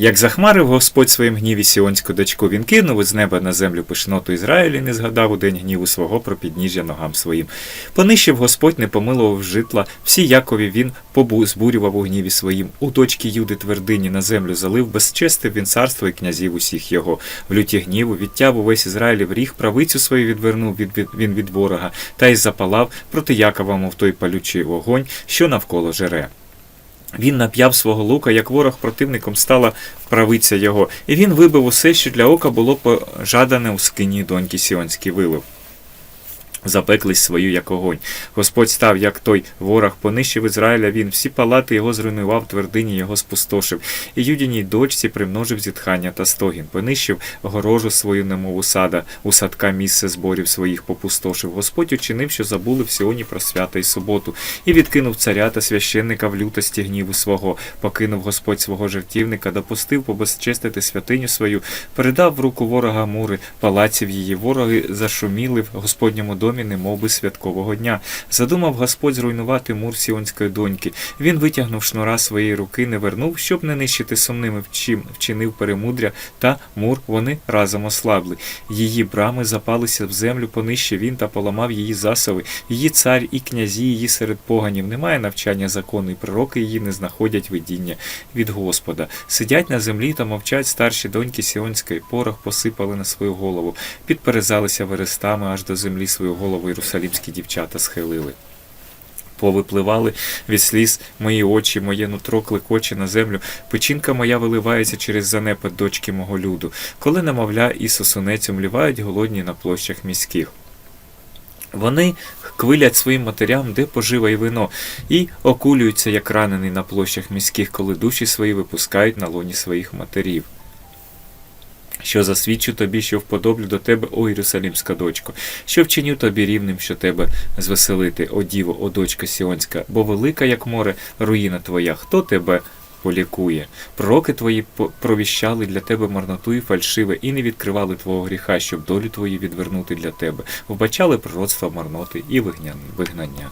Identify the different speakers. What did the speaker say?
Speaker 1: Як захмарив Господь своїм гніві сіонську дочку, він кинув із неба на землю пишноту Ізраїлі, не згадав у день гніву свого про підніжжя ногам своїм. Понищив Господь, не помилував житла, всі Якові він побу збурював у гніві своїм. У дочки Юди твердині на землю залив, безчестив він царство і князів усіх його. В люті гніву відтяв увесь Ізраїлів ріг, правицю свою відвернув від, від, він від ворога, та й запалав проти Якова, мов той палючий вогонь, що навколо жере. Він нап'яв свого лука, як ворог противником стала правиця його, і він вибив усе, що для ока було пожадане у скині доньки Сіонській вилив. Запеклись свою, як огонь. Господь став, як той ворог, понищив Ізраїля він, всі палати його зруйнував, твердині його спустошив, і юдіній дочці примножив зітхання та стогін, понищив горожу свою, немов усада, у садка місце зборів своїх попустошив. Господь учинив, що забули в Сіоні про свята й суботу, і відкинув царя та священника в лютості гніву свого, покинув Господь свого жертівника, допустив побезчестити святиню свою, передав в руку ворога мури, палаців її, вороги зашуміли в Господньому домі, немов би святкового дня. Задумав Господь зруйнувати мур сіонської доньки. Він витягнув шнура своєї руки, не вернув, щоб не нищити сумними вчим, вчинив перемудря, та мур вони разом ослабли. Її брами запалися в землю, понищив він та поламав її засови. Її цар і князі її серед поганів. Немає навчання закону, і пророки її не знаходять видіння від Господа. Сидять на землі та мовчать старші доньки Сіонської, порох посипали на свою голову, підперезалися верестами аж до землі свою голову єрусалімські дівчата схилили. Повипливали від сліз мої очі, моє нутро клекоче на землю, печінка моя виливається через занепад дочки мого люду, коли намовля і сосунець умлівають голодні на площах міських. Вони квилять своїм матерям, де пожива і вино, і окулюються, як ранений на площах міських, коли душі свої випускають на лоні своїх матерів. Що засвідчу тобі, що вподоблю до тебе, о Єрусалімська дочко, що вчиню тобі рівним, що тебе звеселити, о діво, о дочка Сіонська, бо велика, як море, руїна твоя, хто тебе полікує? Пророки твої провіщали для тебе марноту і фальшиве, і не відкривали твого гріха, щоб долю твою відвернути для тебе, вбачали пророцтва марноти і вигнання.